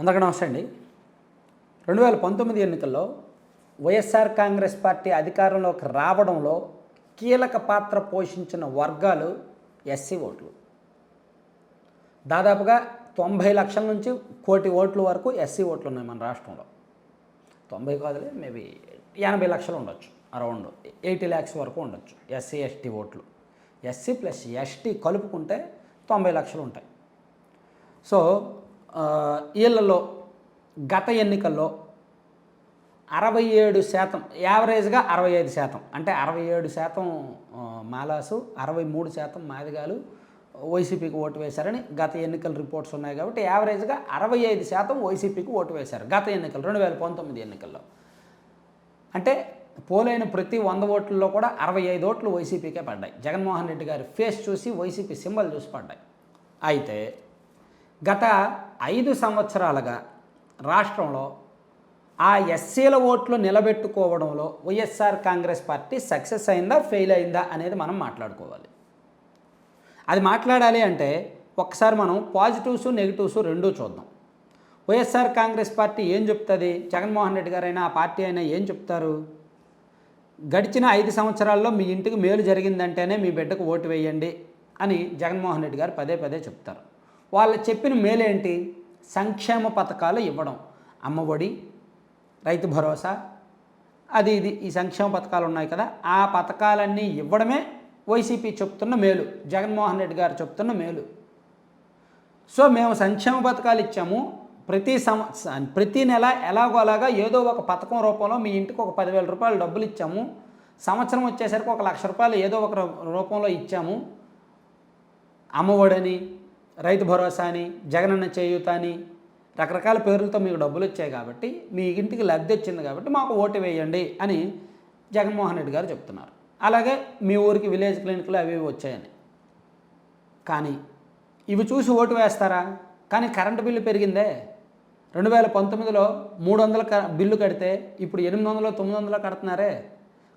అందరికీ నమస్తే అండి. రెండు వేల పంతొమ్మిది ఎన్నికల్లో వైఎస్ఆర్ కాంగ్రెస్ పార్టీ అధికారంలోకి రావడంలో కీలక పాత్ర పోషించిన వర్గాలు ఎస్సీ ఓట్లు. దాదాపుగా తొంభై లక్షల నుంచి కోటి ఓట్ల వరకు ఎస్సీ ఓట్లు ఉన్నాయి మన రాష్ట్రంలో. తొంభై కాదులే మేబీ ఎనభై లక్షలు ఉండొచ్చు అరౌండ్ ఎయిటీ ల్యాక్స్ వరకు ఉండొచ్చు ఎస్సీ ఎస్టీ ఓట్లు. ఎస్సీ ప్లస్ ఎస్టీ కలుపుకుంటే తొంభై లక్షలు ఉంటాయి. సో ఆ, వీళ్ళలో గత ఎన్నికల్లో అరవై ఏడు శాతం యావరేజ్గా అరవై ఐదు శాతం. అంటే అరవై ఏడు శాతం మాలాసు అరవై మూడు శాతం మాదిగాలు వైసీపీకి ఓటు వేశారని గత ఎన్నికల రిపోర్ట్స్ ఉన్నాయి కాబట్టి యావరేజ్గా అరవై ఐదు శాతం వైసీపీకి ఓటు వేశారు గత ఎన్నికలు రెండు వేల పంతొమ్మిది ఎన్నికల్లో. అంటే పోలైన ప్రతి వంద ఓట్లలో కూడా అరవై ఐదు ఓట్లు వైసీపీకే పడ్డాయి. జగన్మోహన్ రెడ్డి గారి ఫేస్ చూసి వైసీపీ సింబల్ చూసి పడ్డాయి. అయితే గత ఐదు సంవత్సరాలుగా రాష్ట్రంలో ఆ ఎస్సీల ఓట్లు నిలబెట్టుకోవడంలో వైఎస్ఆర్ కాంగ్రెస్ పార్టీ సక్సెస్ అయిందా ఫెయిల్ అయిందా అనేది మనం మాట్లాడుకోవాలి. అది మాట్లాడాలి అంటే ఒకసారి మనం పాజిటివ్స్ నెగిటివ్స్ రెండూ చూద్దాం. వైఎస్ఆర్ కాంగ్రెస్ పార్టీ ఏం చెప్తుంది? జగన్మోహన్ రెడ్డి గారైనా ఆ పార్టీ అయినా ఏం చెప్తారు? గడిచిన ఐదు సంవత్సరాల్లో మీ ఇంటికి మేలు జరిగిందంటేనే మీ బిడ్డకు ఓటు వేయండి అని జగన్మోహన్ రెడ్డి గారు పదే పదే చెప్తారు. వాళ్ళు చెప్పిన మేలేంటి? సంక్షేమ పథకాలు ఇవ్వడం. అమ్మఒడి రైతు భరోసా అది ఇది ఈ సంక్షేమ పథకాలు ఉన్నాయి కదా ఆ పథకాలన్నీ ఇవ్వడమే వైసీపీ చెప్తున్న మేలు. జగన్మోహన్ రెడ్డి గారు చెప్తున్న మేలు. సో మేము సంక్షేమ పథకాలు ఇచ్చాము. ప్రతి సంవ ప్రతి నెల ఎలాగో అలాగా ఏదో ఒక పథకం రూపంలో మీ ఇంటికి ఒక పదివేల రూపాయలు డబ్బులు ఇచ్చాము. సంవత్సరం వచ్చేసరికి ఒక లక్ష రూపాయలు ఏదో ఒక రూపంలో ఇచ్చాము. అమ్మఒడని రైతు భరోసా అని జగనన్న చేయూత అని రకరకాల పేర్లతో మీకు డబ్బులు వచ్చాయి కాబట్టి మీ ఇంటికి లబ్ధి వచ్చింది కాబట్టి మాకు ఓటు వేయండి అని జగన్మోహన్ రెడ్డి గారు చెప్తున్నారు. అలాగే మీ ఊరికి విలేజ్ క్లినిక్లు అవి వచ్చాయని. కానీ ఇవి చూసి ఓటు వేస్తారా? కానీ కరెంటు బిల్లు పెరిగిందే. రెండు వేల పంతొమ్మిదిలో మూడు వందల క బిల్లు కడితే ఇప్పుడు ఎనిమిది వందలు తొమ్మిది వందలు కడుతున్నారే.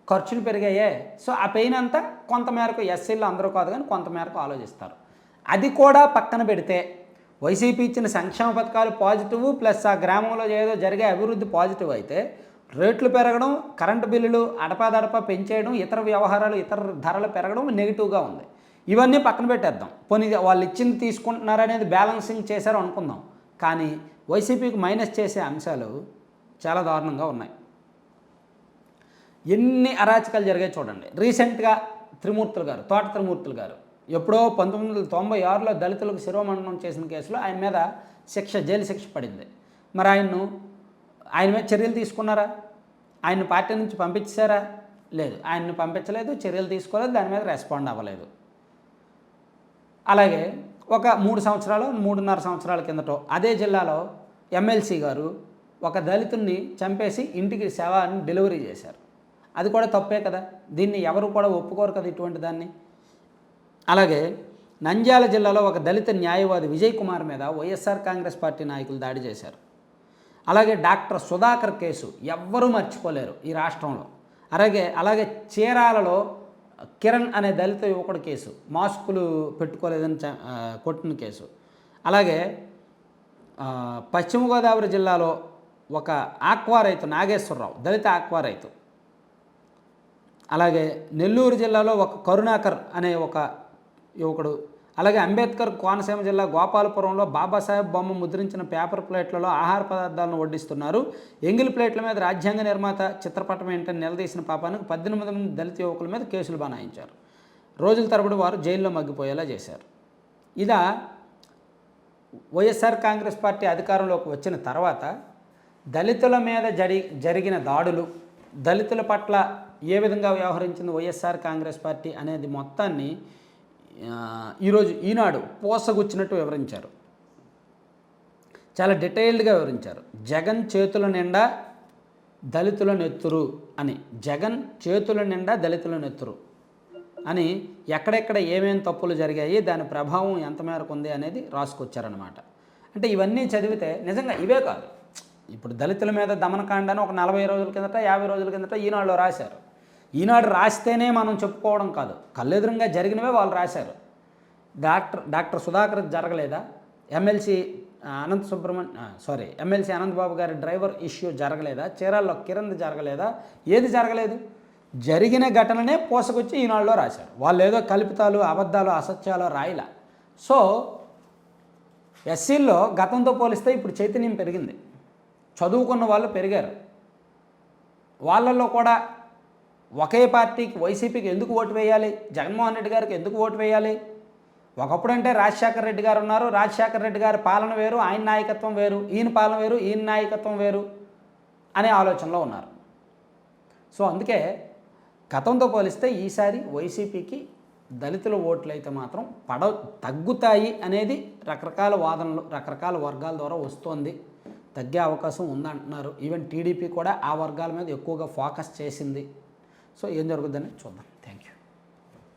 ఖర్చులు పెరిగాయే. సో ఆ పెయిన్ అంతా కొంతమేరకు ఎస్సీలు అందరూ కాదు కానీ కొంతమేరకు ఆలోచిస్తారు. అది కూడా పక్కన పెడితే వైసీపీ ఇచ్చిన సంక్షేమ పథకాలు పాజిటివ్ ప్లస్ ఆ గ్రామంలో ఏదో జరిగే అభివృద్ధి పాజిటివ్ అయితే రేట్లు పెరగడం కరెంటు బిల్లులు అడపాదడపా పెంచేయడం ఇతర వ్యవహారాలు ఇతర ధరలు పెరగడం నెగిటివ్గా ఉంది. ఇవన్నీ పక్కన పెట్టేద్దాం. పోనీ వాళ్ళు ఇచ్చింది తీసుకుంటున్నారనేది బ్యాలెన్సింగ్ చేశారు అనుకుందాం. కానీ వైసీపీకి మైనస్ చేసే అంశాలు చాలా దారుణంగా ఉన్నాయి. ఎన్ని అరాచకాలు జరిగాయి చూడండి. రీసెంట్గా త్రిమూర్తులు గారు తోట త్రిమూర్తులు గారు ఎప్పుడో పంతొమ్మిది వందల తొంభై ఆరులో దళితులకు శిరోమండనం చేసిన కేసులో ఆయన మీద శిక్ష జైలు శిక్ష పడింది. మరి ఆయన్ను ఆయన మీద చర్యలు తీసుకున్నారా? ఆయన పార్టీ నుంచి పంపించారా లేదు. ఆయన్ని పంపించలేదు చర్యలు తీసుకోలేదు దాని మీద రెస్పాండ్ అవ్వలేదు. అలాగే ఒక మూడు సంవత్సరాలు మూడున్నర సంవత్సరాల కిందటో అదే జిల్లాలో ఎమ్మెల్సీ గారు ఒక దళితుడిని చంపేసి ఇంటికి శవాన్ని డెలివరీ చేశారు. అది కూడా తప్పే కదా? దీన్ని ఎవరు కూడా ఒప్పుకోరు కదా ఇటువంటి దాన్ని? అలాగే నంద్యాల జిల్లాలో ఒక దళిత న్యాయవాది విజయ్ కుమార్ మీద వైఎస్ఆర్ కాంగ్రెస్ పార్టీ నాయకులు దాడి చేశారు. అలాగే డాక్టర్ సుధాకర్ కేసు ఎవ్వరూ మర్చిపోలేరు ఈ రాష్ట్రంలో. అలాగే అలాగే చీరాలలో కిరణ్ అనే దళిత యువకుడు కేసు మాస్కులు పెట్టుకోలేదని కొట్టిన కేసు. అలాగే పశ్చిమ గోదావరి జిల్లాలో ఒక ఆక్వా రైతు నాగేశ్వరరావు దళిత ఆక్వా రైతు. అలాగే నెల్లూరు జిల్లాలో ఒక కరుణాకర్ అనే ఒక యువకుడు. అలాగే అంబేద్కర్ కోనసీమ జిల్లా గోపాలపురంలో బాబాసాహెబ్ బొమ్మ ముద్రించిన పేపర్ ప్లేట్లలో ఆహార పదార్థాలను వడ్డిస్తున్నారు. ఎంగిల్ ప్లేట్ల మీద రాజ్యాంగ నిర్మాత చిత్రపటం ఏంటని నిలదీసిన పాపానికి పద్దెనిమిది మంది దళిత యువకుల మీద కేసులు బనాయించారు. రోజుల తరబడి వారు జైల్లో మగ్గిపోయేలా చేశారు. ఇదా వైఎస్ఆర్ కాంగ్రెస్ పార్టీ అధికారంలోకి వచ్చిన తర్వాత దళితుల మీద జరి జరిగిన దాడులు దళితుల పట్ల ఏ విధంగా వ్యవహరించింది వైఎస్ఆర్ కాంగ్రెస్ పార్టీ అనేది మొత్తాన్ని ఈరోజు ఈనాడు పోసగుచ్చినట్టు వివరించారు. చాలా డీటెయిల్డ్గా వివరించారు. జగన్ చేతుల నిండా దళితుల నెత్తురు అని. జగన్ చేతుల నిండా దళితుల నెత్తురు అని ఎక్కడెక్కడ ఏమేం తప్పులు జరిగాయి దాని ప్రభావం ఎంత మేరకు ఉంది అనేది రాసుకొచ్చారనమాట అంటే ఇవన్నీ చదివితే నిజంగా ఇవే కాదు. ఇప్పుడు దళితుల మీద దమనకాండ అని ఒక నలభై రోజుల కిందట యాభై రోజుల కిందట ఈనాడులో రాశారు. ఈనాడు రాస్తేనే మనం చెప్పుకోవడం కాదు. కళ్ళెదురుగా జరిగినవే వాళ్ళు రాశారు. డాక్టర్ డాక్టర్ సుధాకర్ జరగలేదా? MLC Anantha Subrahmanya sorry MLC Anantababu గారి డ్రైవర్ ఇష్యూ జరగలేదా? చీరాల్లో కిరణ్ జరగలేదా? ఏది జరగలేదు? జరిగిన ఘటననే పోసకొచ్చి ఈనాడులో రాశారు. వాళ్ళు ఏదో కల్పితాలు అబద్ధాలు అసత్యాలు రాయిలా. సో ఎస్సీల్లో గతంతో పోలిస్తే ఇప్పుడు చైతన్యం పెరిగింది. చదువుకున్న వాళ్ళు పెరిగారు. వాళ్ళల్లో కూడా ఒకే పార్టీకి వైసీపీకి ఎందుకు ఓటు వేయాలి? జగన్మోహన్ రెడ్డి గారికి ఎందుకు ఓటు వేయాలి? ఒకప్పుడు అంటే రాజశేఖర రెడ్డి గారు ఉన్నారు. రాజశేఖర రెడ్డి గారి పాలన వేరు ఆయన నాయకత్వం వేరు ఈయన పాలన వేరు ఈయన నాయకత్వం వేరు అనే ఆలోచనలో ఉన్నారు. సో అందుకే గతంతో పోలిస్తే ఈసారి వైసీపీకి దళితుల ఓట్లు అయితే మాత్రం పడ తగ్గుతాయి అనేది రకరకాల వాదనలు రకరకాల వర్గాల ద్వారా వస్తోంది. తగ్గే అవకాశం ఉందంటున్నారు. ఈవెన్ టీడీపీ కూడా ఆ వర్గాల మీద ఎక్కువగా ఫోకస్ చేసింది. సో ఏం జరుగుతుందని చూద్దాం. Thank you